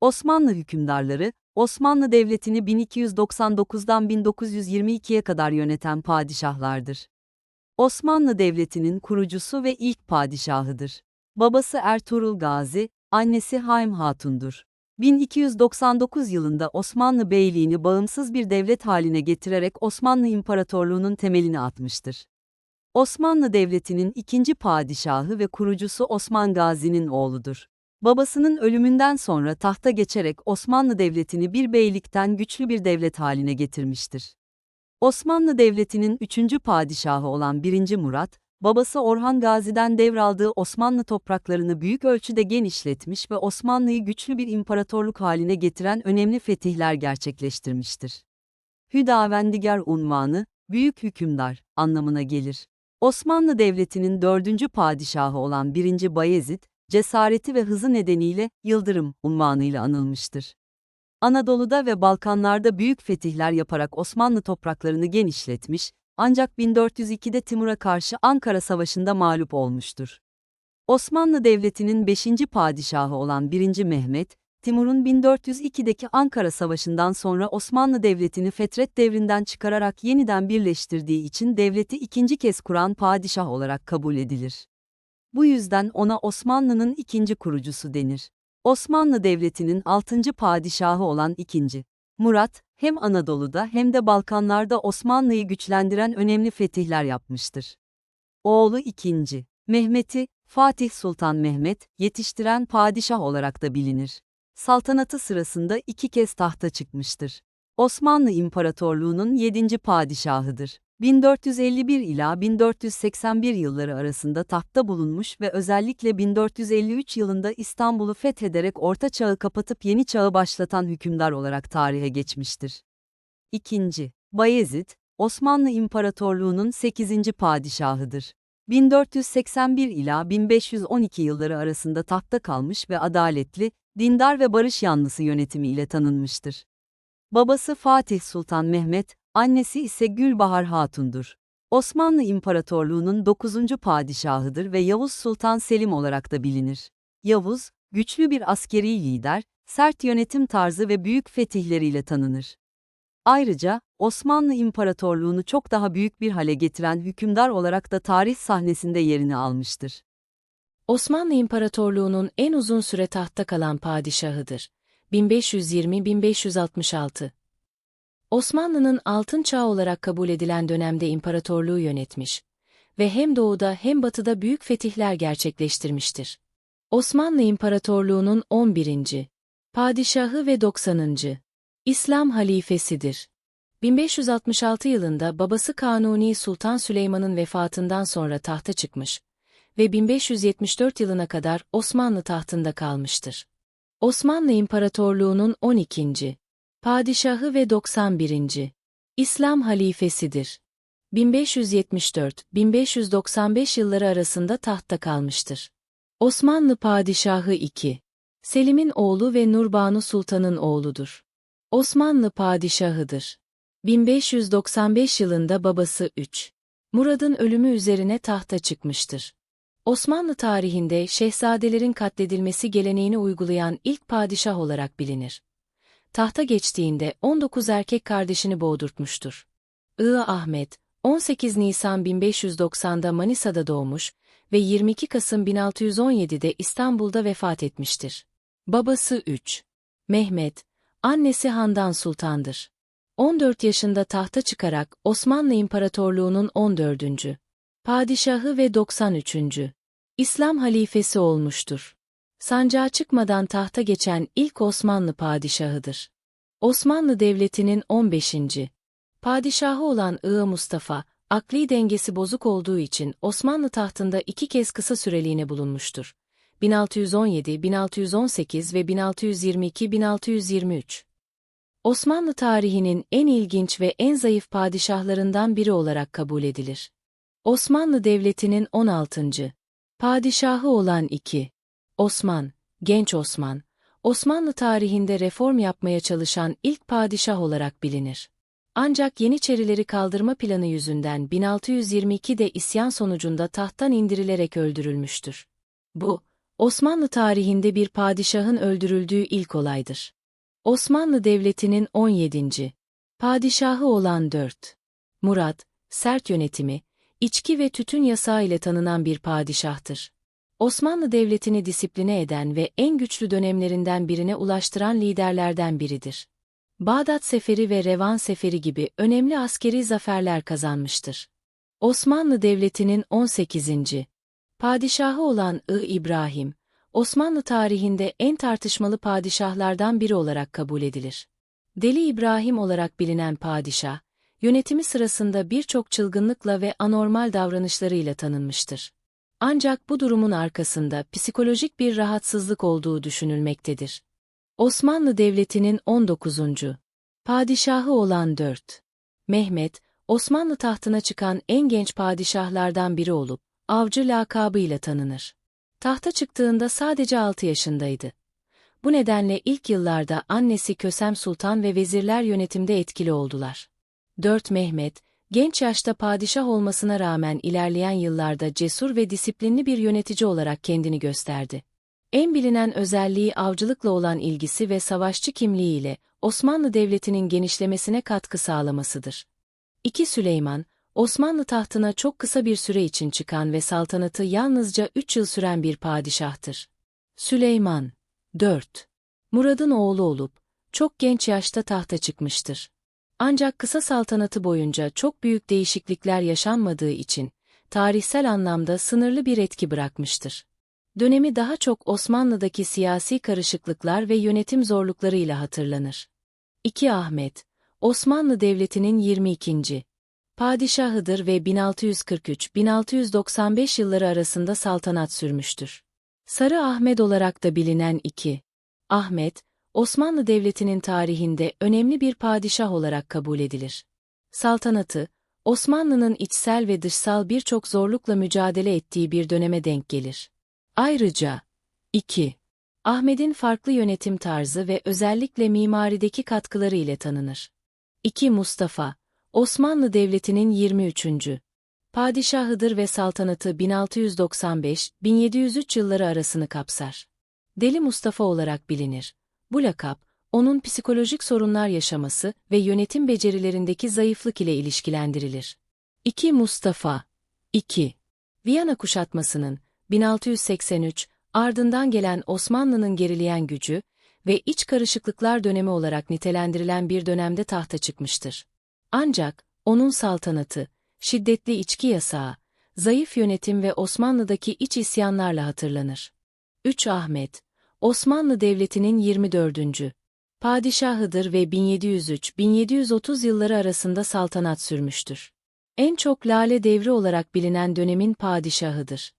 Osmanlı hükümdarları, Osmanlı Devleti'ni 1299'dan 1922'ye kadar yöneten padişahlardır. Osmanlı Devleti'nin kurucusu ve ilk padişahıdır. Babası Ertuğrul Gazi, annesi Haim Hatun'dur. 1299 yılında Osmanlı Beyliğini bağımsız bir devlet haline getirerek Osmanlı İmparatorluğu'nun temelini atmıştır. Osmanlı Devleti'nin ikinci padişahı ve kurucusu Osman Gazi'nin oğludur. Babasının ölümünden sonra tahta geçerek Osmanlı Devleti'ni bir beylikten güçlü bir devlet haline getirmiştir. Osmanlı Devleti'nin üçüncü padişahı olan 1. Murat, babası Orhan Gazi'den devraldığı Osmanlı topraklarını büyük ölçüde genişletmiş ve Osmanlı'yı güçlü bir imparatorluk haline getiren önemli fetihler gerçekleştirmiştir. Hüdavendigar unvanı, büyük hükümdar anlamına gelir. Osmanlı Devleti'nin dördüncü padişahı olan 1. Bayezid, cesareti ve hızı nedeniyle Yıldırım unvanıyla anılmıştır. Anadolu'da ve Balkanlarda büyük fetihler yaparak Osmanlı topraklarını genişletmiş, ancak 1402'de Timur'a karşı Ankara Savaşı'nda mağlup olmuştur. Osmanlı Devleti'nin 5. padişahı olan 1. Mehmet, Timur'un 1402'deki Ankara Savaşı'ndan sonra Osmanlı Devleti'ni Fetret devrinden çıkararak yeniden birleştirdiği için devleti ikinci kez kuran padişah olarak kabul edilir. Bu yüzden ona Osmanlı'nın ikinci kurucusu denir. Osmanlı Devleti'nin 6. padişahı olan 2. Murat, hem Anadolu'da hem de Balkanlarda Osmanlı'yı güçlendiren önemli fetihler yapmıştır. Oğlu 2. Mehmet'i, Fatih Sultan Mehmet, yetiştiren padişah olarak da bilinir. Saltanatı sırasında iki kez tahta çıkmıştır. Osmanlı İmparatorluğu'nun 7. padişahıdır. 1451 ila 1481 yılları arasında tahtta bulunmuş ve özellikle 1453 yılında İstanbul'u fethederek Orta Çağ'ı kapatıp Yeni Çağ'ı başlatan hükümdar olarak tarihe geçmiştir. 2. Bayezid, Osmanlı İmparatorluğu'nun 8. padişahıdır. 1481 ila 1512 yılları arasında tahtta kalmış ve adaletli, dindar ve barış yanlısı yönetimi ile tanınmıştır. Babası Fatih Sultan Mehmet, annesi ise Gülbahar Hatun'dur. Osmanlı İmparatorluğu'nun 9. padişahıdır ve Yavuz Sultan Selim olarak da bilinir. Yavuz, güçlü bir askeri lider, sert yönetim tarzı ve büyük fetihleriyle tanınır. Ayrıca, Osmanlı İmparatorluğu'nu çok daha büyük bir hale getiren hükümdar olarak da tarih sahnesinde yerini almıştır. Osmanlı İmparatorluğu'nun en uzun süre tahtta kalan padişahıdır. 1520-1566 Osmanlı'nın altın çağı olarak kabul edilen dönemde imparatorluğu yönetmiş ve hem doğuda hem batıda büyük fetihler gerçekleştirmiştir. Osmanlı İmparatorluğu'nun 11. padişahı ve 90. İslam halifesidir. 1566 yılında babası Kanuni Sultan Süleyman'ın vefatından sonra tahta çıkmış ve 1574 yılına kadar Osmanlı tahtında kalmıştır. Osmanlı İmparatorluğu'nun 12. padişahı ve 91. İslam halifesidir. 1574-1595 yılları arasında tahtta kalmıştır. Osmanlı Padişahı 2. Selim'in oğlu ve Nurbanu Sultan'ın oğludur. Osmanlı Padişahıdır. 1595 yılında babası 3. Murad'ın ölümü üzerine tahta çıkmıştır. Osmanlı tarihinde şehzadelerin katledilmesi geleneğini uygulayan ilk padişah olarak bilinir. Tahta geçtiğinde 19 erkek kardeşini boğdurtmuştur. Iğa Ahmet, 18 Nisan 1590'da Manisa'da doğmuş ve 22 Kasım 1617'de İstanbul'da vefat etmiştir. Babası 3. Mehmet, annesi Handan Sultan'dır. 14 yaşında tahta çıkarak Osmanlı İmparatorluğu'nun 14. padişahı ve 93. İslam halifesi olmuştur. Sancağa çıkmadan tahta geçen ilk Osmanlı padişahıdır. Osmanlı Devleti'nin 15. padişahı olan Iğa Mustafa, akli dengesi bozuk olduğu için Osmanlı tahtında iki kez kısa süreliğine bulunmuştur. 1617, 1618 ve 1622-1623. Osmanlı tarihinin en ilginç ve en zayıf padişahlarından biri olarak kabul edilir. Osmanlı Devleti'nin 16. padişahı olan 2. Osman, Genç Osman, Osmanlı tarihinde reform yapmaya çalışan ilk padişah olarak bilinir. Ancak Yeniçerileri kaldırma planı yüzünden 1622'de isyan sonucunda tahttan indirilerek öldürülmüştür. Bu, Osmanlı tarihinde bir padişahın öldürüldüğü ilk olaydır. Osmanlı Devleti'nin 17. padişahı olan 4. Murat, sert yönetimi, içki ve tütün yasağı ile tanınan bir padişahtır. Osmanlı Devleti'ni disipline eden ve en güçlü dönemlerinden birine ulaştıran liderlerden biridir. Bağdat Seferi ve Revan Seferi gibi önemli askeri zaferler kazanmıştır. Osmanlı Devleti'nin 18. padişahı olan I. İbrahim, Osmanlı tarihinde en tartışmalı padişahlardan biri olarak kabul edilir. Deli İbrahim olarak bilinen padişah, yönetimi sırasında birçok çılgınlıkla ve anormal davranışlarıyla tanınmıştır. Ancak bu durumun arkasında psikolojik bir rahatsızlık olduğu düşünülmektedir. Osmanlı Devleti'nin 19. padişahı olan 4. Mehmet, Osmanlı tahtına çıkan en genç padişahlardan biri olup, avcı lakabıyla tanınır. Tahta çıktığında sadece 6 yaşındaydı. Bu nedenle ilk yıllarda annesi Kösem Sultan ve vezirler yönetimde etkili oldular. 4 Mehmet, genç yaşta padişah olmasına rağmen ilerleyen yıllarda cesur ve disiplinli bir yönetici olarak kendini gösterdi. En bilinen özelliği avcılıkla olan ilgisi ve savaşçı kimliğiyle Osmanlı Devleti'nin genişlemesine katkı sağlamasıdır. 2 Süleyman, Osmanlı tahtına çok kısa bir süre için çıkan ve saltanatı yalnızca 3 yıl süren bir padişahtır. Süleyman 4. Murad'ın oğlu olup, çok genç yaşta tahta çıkmıştır. Ancak kısa saltanatı boyunca çok büyük değişiklikler yaşanmadığı için, tarihsel anlamda sınırlı bir etki bırakmıştır. Dönemi daha çok Osmanlı'daki siyasi karışıklıklar ve yönetim zorluklarıyla hatırlanır. 2 Ahmet, Osmanlı Devleti'nin 22. padişahıdır ve 1643-1695 yılları arasında saltanat sürmüştür. Sarı Ahmet olarak da bilinen 2. Ahmet, Osmanlı Devleti'nin tarihinde önemli bir padişah olarak kabul edilir. Saltanatı, Osmanlı'nın içsel ve dışsal birçok zorlukla mücadele ettiği bir döneme denk gelir. Ayrıca, 2. Ahmet'in farklı yönetim tarzı ve özellikle mimarideki katkıları ile tanınır. 2. Mustafa, Osmanlı Devleti'nin 23. padişahıdır ve saltanatı 1695-1703 yılları arasını kapsar. Deli Mustafa olarak bilinir. Bu lakap, onun psikolojik sorunlar yaşaması ve yönetim becerilerindeki zayıflık ile ilişkilendirilir. 2. Mustafa 2. Viyana kuşatmasının 1683 ardından gelen Osmanlı'nın gerileyen gücü ve iç karışıklıklar dönemi olarak nitelendirilen bir dönemde tahta çıkmıştır. Ancak onun saltanatı, şiddetli içki yasağı, zayıf yönetim ve Osmanlı'daki iç isyanlarla hatırlanır. 3. Ahmet Osmanlı Devleti'nin 24. padişahıdır ve 1703-1730 yılları arasında saltanat sürmüştür. En çok Lale Devri olarak bilinen dönemin padişahıdır.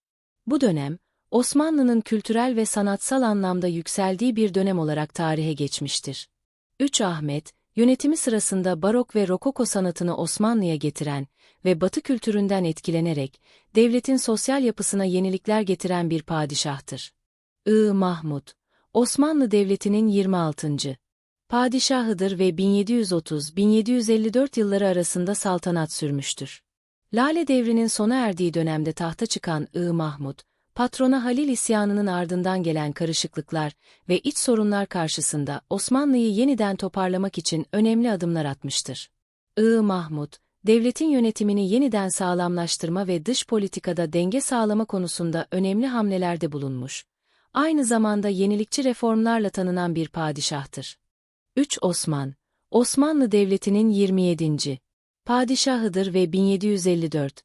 Bu dönem, Osmanlı'nın kültürel ve sanatsal anlamda yükseldiği bir dönem olarak tarihe geçmiştir. 3 Ahmet, yönetimi sırasında barok ve rokoko sanatını Osmanlı'ya getiren ve Batı kültüründen etkilenerek devletin sosyal yapısına yenilikler getiren bir padişahtır. I. Mahmud, Osmanlı Devleti'nin 26. padişahıdır ve 1730-1754 yılları arasında saltanat sürmüştür. Lale devrinin sona erdiği dönemde tahta çıkan I. Mahmud, patrona Halil isyanının ardından gelen karışıklıklar ve iç sorunlar karşısında Osmanlı'yı yeniden toparlamak için önemli adımlar atmıştır. I. Mahmud, devletin yönetimini yeniden sağlamlaştırma ve dış politikada denge sağlama konusunda önemli hamlelerde bulunmuş. Aynı zamanda yenilikçi reformlarla tanınan bir padişahtır. 3. Osman Osmanlı Devleti'nin 27. padişahıdır ve 1754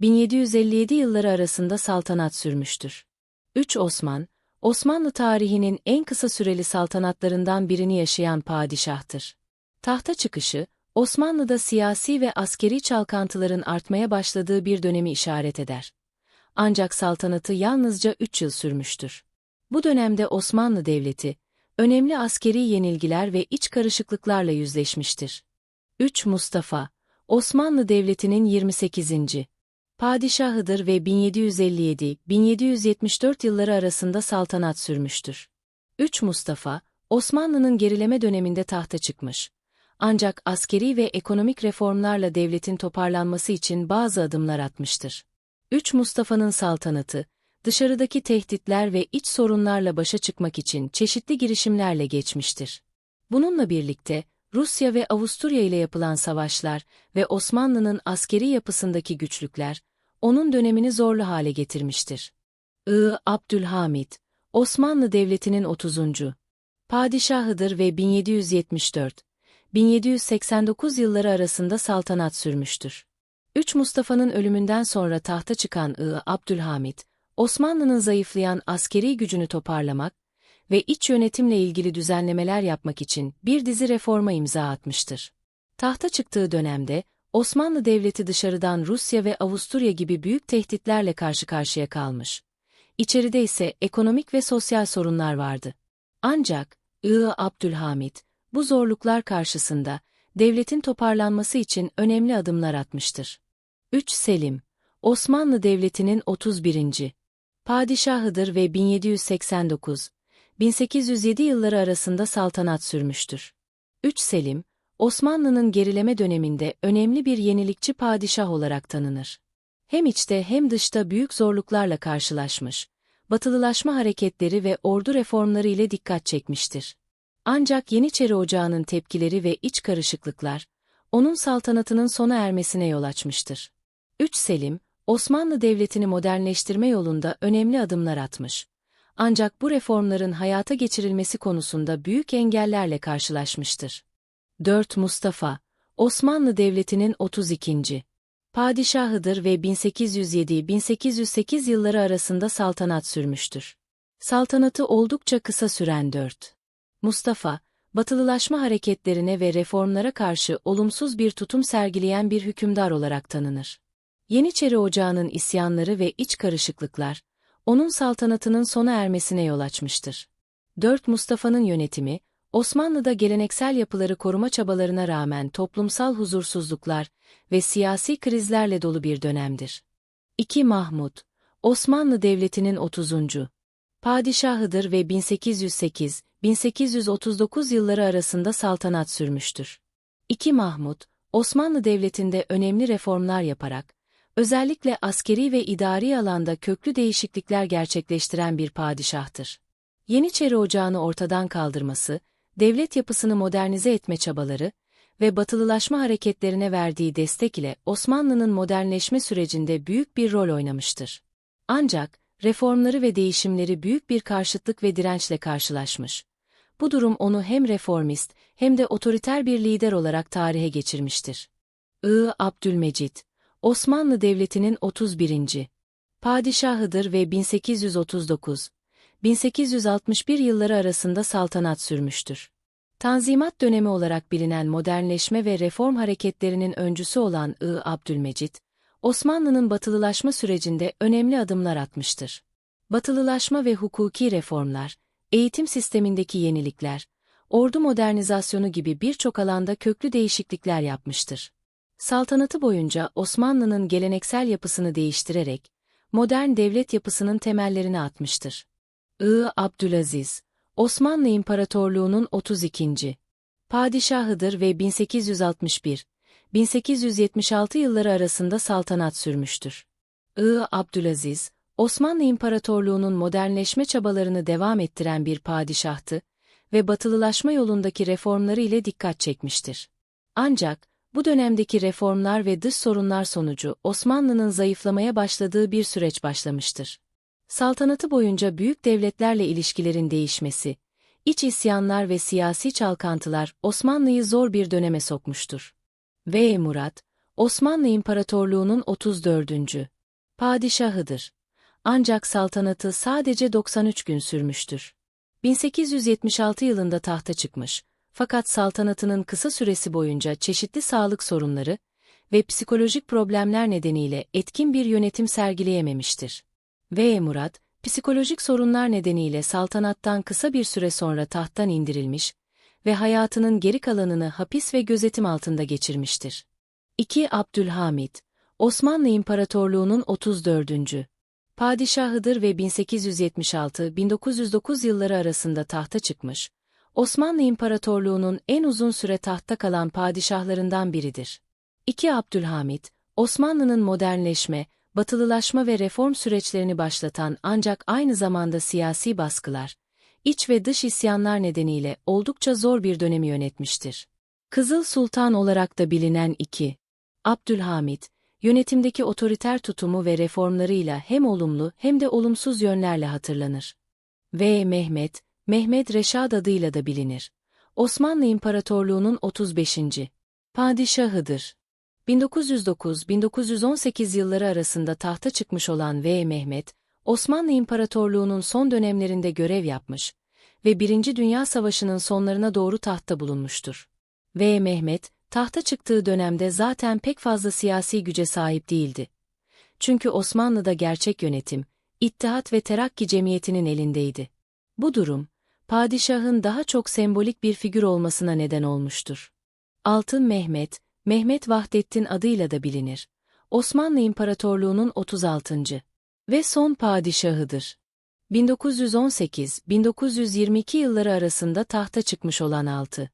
1757 yılları arasında saltanat sürmüştür. 3. Osman, Osmanlı tarihinin en kısa süreli saltanatlarından birini yaşayan padişahtır. Tahta çıkışı, Osmanlı'da siyasi ve askeri çalkantıların artmaya başladığı bir dönemi işaret eder. Ancak saltanatı yalnızca 3 yıl sürmüştür. Bu dönemde Osmanlı Devleti, önemli askeri yenilgiler ve iç karışıklıklarla yüzleşmiştir. 3. Mustafa, Osmanlı Devleti'nin 28. padişahıdır ve 1757-1774 yılları arasında saltanat sürmüştür. 3. Mustafa, Osmanlı'nın gerileme döneminde tahta çıkmış. Ancak askeri ve ekonomik reformlarla devletin toparlanması için bazı adımlar atmıştır. 3. Mustafa'nın saltanatı, dışarıdaki tehditler ve iç sorunlarla başa çıkmak için çeşitli girişimlerle geçmiştir. Bununla birlikte, Rusya ve Avusturya ile yapılan savaşlar ve Osmanlı'nın askeri yapısındaki güçlükler, onun dönemini zorlu hale getirmiştir. I. Abdülhamit, Osmanlı Devleti'nin 30. padişahıdır ve 1774, 1789 yılları arasında saltanat sürmüştür. 3 Mustafa'nın ölümünden sonra tahta çıkan I. Abdülhamit, Osmanlı'nın zayıflayan askeri gücünü toparlamak ve iç yönetimle ilgili düzenlemeler yapmak için bir dizi reforma imza atmıştır. Tahta çıktığı dönemde, Osmanlı Devleti dışarıdan Rusya ve Avusturya gibi büyük tehditlerle karşı karşıya kalmış. İçeride ise ekonomik ve sosyal sorunlar vardı. Ancak, I. Abdülhamit, bu zorluklar karşısında, devletin toparlanması için önemli adımlar atmıştır. 3. Selim, Osmanlı Devleti'nin 31. padişahıdır ve 1789, 1807 yılları arasında saltanat sürmüştür. 3 Selim, Osmanlı'nın gerileme döneminde önemli bir yenilikçi padişah olarak tanınır. Hem içte hem dışta büyük zorluklarla karşılaşmış, batılılaşma hareketleri ve ordu reformları ile dikkat çekmiştir. Ancak Yeniçeri Ocağı'nın tepkileri ve iç karışıklıklar, onun saltanatının sona ermesine yol açmıştır. 3 Selim, Osmanlı Devleti'ni modernleştirme yolunda önemli adımlar atmış. Ancak bu reformların hayata geçirilmesi konusunda büyük engellerle karşılaşmıştır. 4 Mustafa, Osmanlı Devleti'nin 32. padişahıdır ve 1807-1808 yılları arasında saltanat sürmüştür. Saltanatı oldukça kısa süren 4. Mustafa, batılılaşma hareketlerine ve reformlara karşı olumsuz bir tutum sergileyen bir hükümdar olarak tanınır. Yeniçeri Ocağı'nın isyanları ve iç karışıklıklar, onun saltanatının sona ermesine yol açmıştır. 4 Mustafa'nın yönetimi, Osmanlı'da geleneksel yapıları koruma çabalarına rağmen toplumsal huzursuzluklar ve siyasi krizlerle dolu bir dönemdir. 2 Mahmud, Osmanlı Devleti'nin 30. padişahıdır ve 1808-1839 yılları arasında saltanat sürmüştür. 2 Mahmud, Osmanlı Devleti'nde önemli reformlar yaparak, özellikle askeri ve idari alanda köklü değişiklikler gerçekleştiren bir padişahtır. Yeniçeri Ocağı'nı ortadan kaldırması, devlet yapısını modernize etme çabaları ve batılılaşma hareketlerine verdiği destek ile Osmanlı'nın modernleşme sürecinde büyük bir rol oynamıştır. Ancak, reformları ve değişimleri büyük bir karşıtlık ve dirençle karşılaşmış. Bu durum onu hem reformist hem de otoriter bir lider olarak tarihe geçirmiştir. I. Abdülmecit Osmanlı Devleti'nin 31. padişahıdır ve 1839 1861 yılları arasında saltanat sürmüştür. Tanzimat dönemi olarak bilinen modernleşme ve reform hareketlerinin öncüsü olan I. Abdülmecit, Osmanlı'nın batılılaşma sürecinde önemli adımlar atmıştır. Batılılaşma ve hukuki reformlar, eğitim sistemindeki yenilikler, ordu modernizasyonu gibi birçok alanda köklü değişiklikler yapmıştır. Saltanatı boyunca Osmanlı'nın geleneksel yapısını değiştirerek, modern devlet yapısının temellerini atmıştır. I. Abdülaziz, Osmanlı İmparatorluğu'nun 32. padişahıdır ve 1861 1876 yılları arasında saltanat sürmüştür. I. Abdülaziz, Osmanlı İmparatorluğu'nun modernleşme çabalarını devam ettiren bir padişahtı ve batılılaşma yolundaki reformları ile dikkat çekmiştir. Ancak, bu dönemdeki reformlar ve dış sorunlar sonucu Osmanlı'nın zayıflamaya başladığı bir süreç başlamıştır. Saltanatı boyunca büyük devletlerle ilişkilerin değişmesi, iç isyanlar ve siyasi çalkantılar Osmanlı'yı zor bir döneme sokmuştur. V. Murat, Osmanlı İmparatorluğu'nun 34. padişahıdır. Ancak saltanatı sadece 93 gün sürmüştür. 1876 yılında tahta çıkmış, fakat saltanatının kısa süresi boyunca çeşitli sağlık sorunları ve psikolojik problemler nedeniyle etkin bir yönetim sergileyememiştir. V. Murat, psikolojik sorunlar nedeniyle saltanattan kısa bir süre sonra tahttan indirilmiş ve hayatının geri kalanını hapis ve gözetim altında geçirmiştir. 2. Abdülhamit, Osmanlı İmparatorluğu'nun 34. padişahıdır ve 1876-1909 yılları arasında tahta çıkmış, Osmanlı İmparatorluğu'nun en uzun süre tahtta kalan padişahlarından biridir. 2. Abdülhamit, Osmanlı'nın modernleşme, batılılaşma ve reform süreçlerini başlatan ancak aynı zamanda siyasi baskılar, iç ve dış isyanlar nedeniyle oldukça zor bir dönemi yönetmiştir. Kızıl Sultan olarak da bilinen 2. Abdülhamit, yönetimdeki otoriter tutumu ve reformlarıyla hem olumlu hem de olumsuz yönlerle hatırlanır. V. Mehmet, Mehmet Reşad adıyla da bilinir. Osmanlı İmparatorluğu'nun 35. padişahıdır. 1909-1918 yılları arasında tahta çıkmış olan V. Mehmet, Osmanlı İmparatorluğu'nun son dönemlerinde görev yapmış ve Birinci Dünya Savaşı'nın sonlarına doğru tahtta bulunmuştur. V. Mehmet, tahta çıktığı dönemde zaten pek fazla siyasi güce sahip değildi. Çünkü Osmanlı'da gerçek yönetim, İttihat ve Terakki Cemiyeti'nin elindeydi. Bu durum, padişahın daha çok sembolik bir figür olmasına neden olmuştur. Altın Mehmet, Mehmet Vahdettin adıyla da bilinir. Osmanlı İmparatorluğu'nun 36. ve son padişahıdır. 1918-1922 yılları arasında tahta çıkmış olan 6.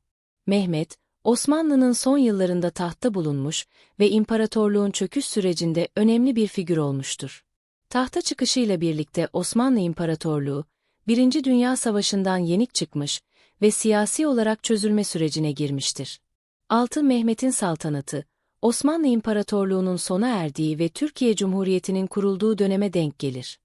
Mehmet, Osmanlı'nın son yıllarında tahtta bulunmuş ve imparatorluğun çöküş sürecinde önemli bir figür olmuştur. Tahta çıkışıyla birlikte Osmanlı İmparatorluğu, Birinci Dünya Savaşı'ndan yenik çıkmış ve siyasi olarak çözülme sürecine girmiştir. Altın Mehmet'in saltanatı, Osmanlı İmparatorluğu'nun sona erdiği ve Türkiye Cumhuriyeti'nin kurulduğu döneme denk gelir.